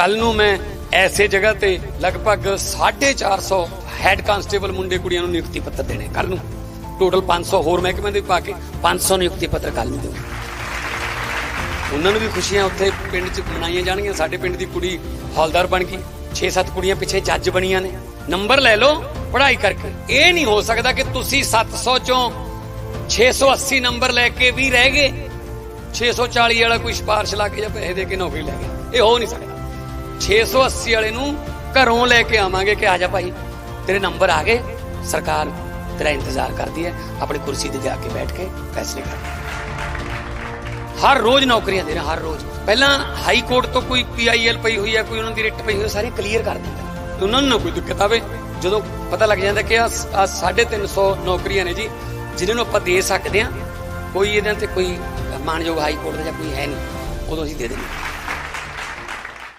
ਕੱਲ ਨੂੰ ਮੈਂ ਐਸੇ ਜਗ੍ਹਾ ਤੇ ਲਗਭਗ 450 ਹੈੱਡ ਕਾਂਸਟੇਬਲ ਮੁੰਡੇ ਕੁੜੀਆਂ ਨੂੰ ਨਿਯੁਕਤੀ ਪੱਤਰ ਦੇਣੇ ਕੱਲ ਨੂੰ। ਟੋਟਲ 500 ਹੋਰ ਮਹਿਕਮੇ ਦੇ ਪਾ ਕੇ 500 ਨਿਯੁਕਤੀ ਪੱਤਰ ਕੱਲ ਨੂੰ ਦੇਵਾਂਗੇ ਉਹਨਾਂ ਨੂੰ ਵੀ ਖੁਸ਼ੀਆਂ ਉੱਥੇ ਪਿੰਡ 'ਚ ਮਨਾਈਆਂ ਜਾਣਗੀਆਂ। ਸਾਡੇ ਪਿੰਡ ਦੀ ਕੁੜੀ ਹੌਲਦਾਰ ਬਣ ਗਈ। 6-7 ਕੁੜੀਆਂ ਪਿੱਛੇ ਜੱਜ ਬਣੀਆਂ ਨੇ। ਨੰਬਰ ਲੈ ਲਓ, ਪੜ੍ਹਾਈ ਕਰਕੇ। ਇਹ ਨਹੀਂ ਹੋ ਸਕਦਾ ਕਿ ਤੁਸੀਂ 700 ਚੋਂ 680 ਨੰਬਰ ਲੈ ਕੇ ਵੀ ਰਹਿ ਗਏ। 640 ਵਾਲਾ ਕੋਈ ਸਿਫਾਰਿਸ਼ ਲਾ ਕੇ ਜਾਂ ਪੈਸੇ ਦੇ ਕੇ ਨੌਕਰੀ ਲੈ ਗਏ। ਇਹ ਹੋ ਨਹੀਂ ਸਕਦਾ। 680 ਵਾਲੇ ਨੂੰ ਘਰੋਂ ਲੈ ਕੇ ਆਵਾਂਗੇ ਕਿ ਆ ਜਾ ਭਾਈ, ਤੇਰੇ ਨੰਬਰ ਆ ਗਏ। ਸਰਕਾਰ ਤੇਰਾ ਇੰਤਜ਼ਾਰ ਕਰਦੀ ਹੈ, ਆਪਣੀ ਕੁਰਸੀ ਤੇ ਜਾ ਕੇ ਬੈਠ ਕੇ ਫੈਸਲੇ ਕਰਦੀ ਹਰ ਰੋਜ਼ ਨੌਕਰੀਆਂ ਦੇ ਰਹੇ, ਹਰ ਰੋਜ਼। ਪਹਿਲਾਂ ਹਾਈ ਕੋਰਟ ਤੋਂ ਕੋਈ ਪੀਆਈਐਲ ਪਈ ਹੋਈ ਹੈ, ਕੋਈ ਉਹਨਾਂ ਦੀ ਰਿਟ ਪਈ ਹੋਈ ਹੈ ਸਾਰੇ ਕਲੀਅਰ ਕਰ ਦਿੰਦਾ। ਨੇ ਤੇ ਉਹਨਾਂ ਨੂੰ ਨਾ ਕੋਈ ਦਿੱਕਤ ਆਵੇ। ਜਦੋਂ ਪਤਾ ਲੱਗ ਜਾਂਦਾ ਕਿ ਆ 350 ਨੌਕਰੀਆਂ ਨੇ ਜੀ ਜਿਨ੍ਹਾਂ ਨੂੰ ਆਪਾਂ ਦੇ ਸਕਦੇ ਆ ਕੋਈ ਇਹਨਾਂ ਤੇ ਕੋਈ ਮਾਨਯੋਗ ਹਾਈ ਕੋਰਟ ਦਾ ਜਾਂ ਕੋਈ ਹੈ ਨਹੀਂ, ਉਦੋਂ ਅਸੀਂ ਦੇ ਦਿੰਦੇ